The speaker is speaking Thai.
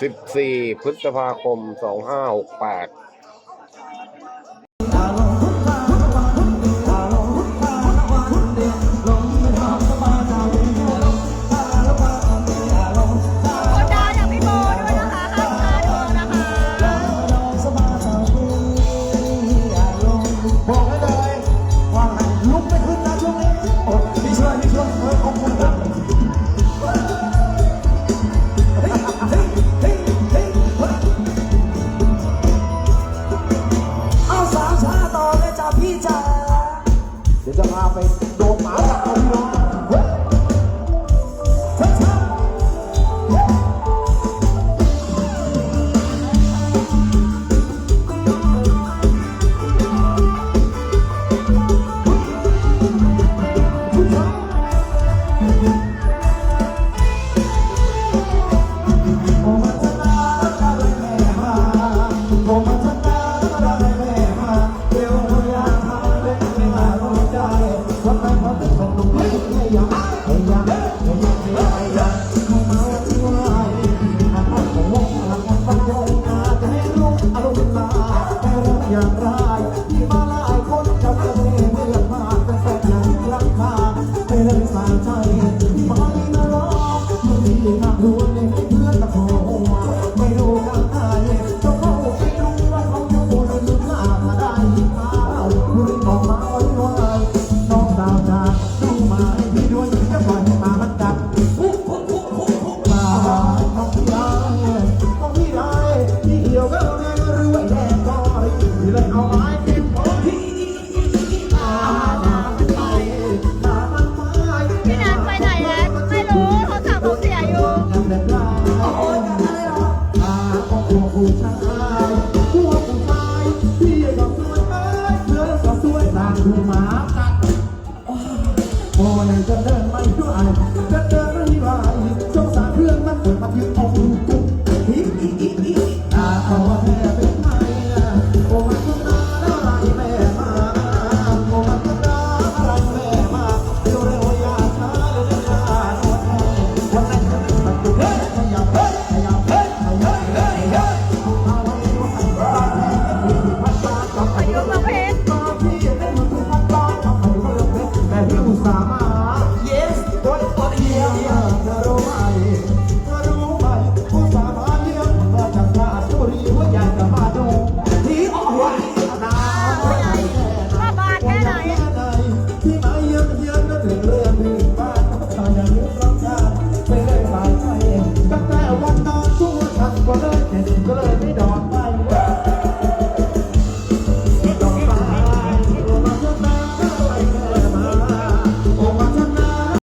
สิบสี่พฤษภาคมสองห้าหกแปด 我叫阿飞 야. เดินไม่ด้วยจะเดิไม่ไหวจงสารเรื่องมันมายืนเอาปุ๊ก